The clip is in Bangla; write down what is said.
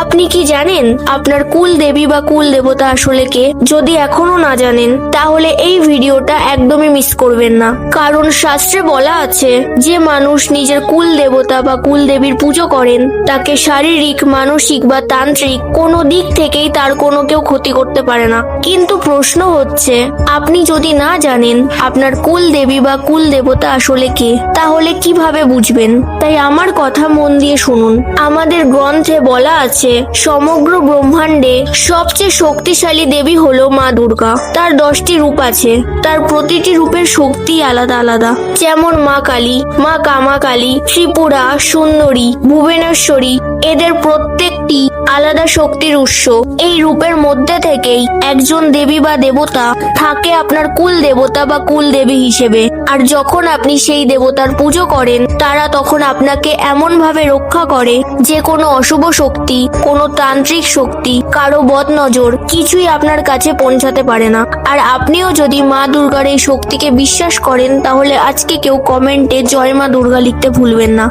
আপনি কি জানেন আপনার কুল দেবী বা কুল দেবতা আসলে কে? যদি এখনও না জানেন, তাহলে এই ভিডিওটা একদমই মিস করবেন না। কারণ শাস্ত্রে বলা আছে, যে মানুষ নিজের কুল দেবতা বা কুল দেবীর পুজো করেন, তাকে শারীরিক, মানসিক বা তান্ত্রিক কোনো দিক থেকেই তার কোনো কেউ ক্ষতি করতে পারে না। কিন্তু প্রশ্ন হচ্ছে, আপনি যদি না জানেন আপনার কুল দেবী বা কুল দেবতা আসলে কে, তাহলে কীভাবে বুঝবেন? তাই আমার কথা মন দিয়ে শুনুন। আমাদের গ্রন্থে বলা আছে সমগ্র ব্রহ্মাণ্ডে সবচেয়ে শক্তিশালী দেবী হলো মা দুর্গা। তার দশটি রূপ আছে। তার প্রতিটি রূপের শক্তি আলাদা আলাদা। যেমন মা কালী, মা কামাকালী, ত্রিপুরা, সুন্দরী, ভুবনেশ্বরী, এদের প্রত্যেকটি আলাদা শক্তির উৎস। এই রূপের মধ্যে থেকেই একজন দেবী বা দেবতা থাকে আপনার কুল দেবতা বা কুল দেবী হিসেবে। আর যখন আপনি সেই দেবতার পুজো করেন, তারা তখন আপনাকে এমন ভাবে রক্ষা করে যে কোনো অশুভ শক্তি কোনো তান্ত্রিক শক্তি, কারও বদ নজর কিছুই আপনার কাছে পৌঁছাতে পারে না। আর আপনিও যদি মা দুর্গার এই শক্তিকে বিশ্বাস করেন, তাহলে আজকে কেউ কমেন্টে জয় মা দুর্গা লিখতে ভুলবেন না।